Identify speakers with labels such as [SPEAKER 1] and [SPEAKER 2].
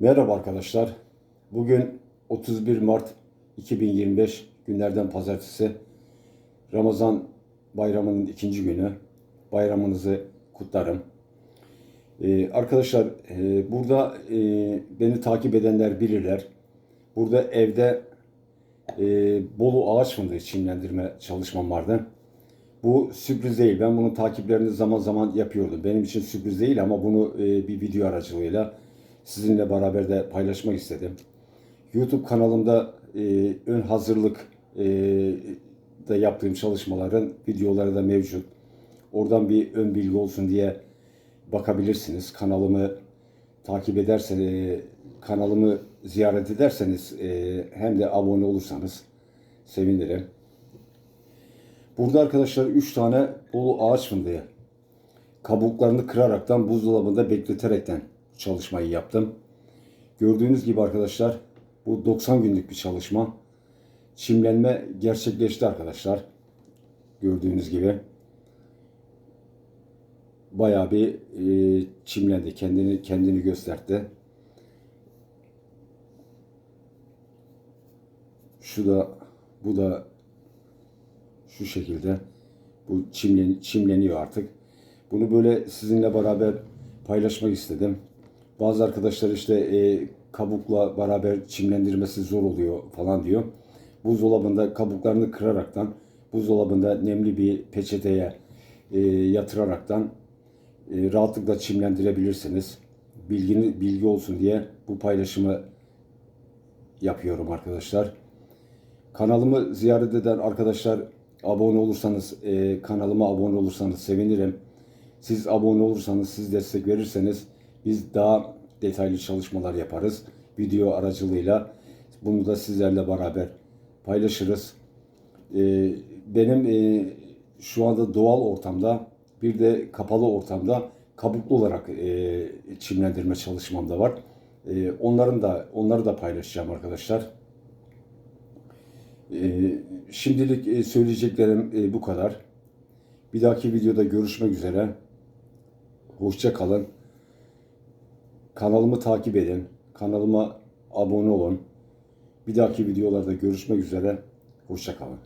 [SPEAKER 1] Merhaba arkadaşlar. Bugün 31 Mart 2025 günlerden pazartesi. Ramazan bayramının ikinci günü. Bayramınızı kutlarım. Ee, arkadaşlar e, burada e, beni takip edenler bilirler. Burada evde e, Bolu ağaç fındığı çimlendirme çalışmam vardı. Bu sürpriz değil. Ben bunun takiplerini zaman zaman yapıyordum. Benim için sürpriz değil ama bunu e, bir video aracılığıyla sizinle beraber de paylaşmak istedim. YouTube kanalımda e, ön hazırlık e, da yaptığım çalışmaların videoları da mevcut. Oradan bir ön bilgi olsun diye bakabilirsiniz. Kanalımı takip ederseniz, kanalımı ziyaret ederseniz e, hem de abone olursanız sevinirim. Burada arkadaşlar 3 tane Bolu ağaç fındığı kabuklarını kıraraktan buzdolabında bekleterekten çalışmayı yaptım. Gördüğünüz gibi arkadaşlar bu 90 günlük bir çalışma. Çimlenme gerçekleşti arkadaşlar. Gördüğünüz gibi. Bayağı bir e, çimlendi. Kendini kendini gösterdi. Şu da bu da şu şekilde bu çimlen, çimleniyor artık. Bunu böyle sizinle beraber paylaşmak istedim. Bazı arkadaşlar işte e, kabukla beraber çimlendirmesi zor oluyor falan diyor. Buzdolabında kabuklarını kıraraktan buzdolabında nemli bir peçeteye e, yatıraraktan e, rahatlıkla çimlendirebilirsiniz. Bilgini bilgi olsun diye bu paylaşımı yapıyorum arkadaşlar. Kanalımı ziyaret eden arkadaşlar abone olursanız, e, kanalıma abone olursanız sevinirim. Siz abone olursanız, siz destek verirseniz biz daha detaylı çalışmalar yaparız. Video aracılığıyla bunu da sizlerle beraber paylaşırız. E, benim e, şu anda doğal ortamda bir de kapalı ortamda kabuklu olarak e, çimlendirme çalışmam da var. E, onların da onları da paylaşacağım arkadaşlar. Ee, şimdilik söyleyeceklerim bu kadar. Bir dahaki videoda görüşmek üzere. Hoşça kalın. Kanalımı takip edin. Kanalıma abone olun. Bir dahaki videolarda görüşmek üzere. Hoşça kalın.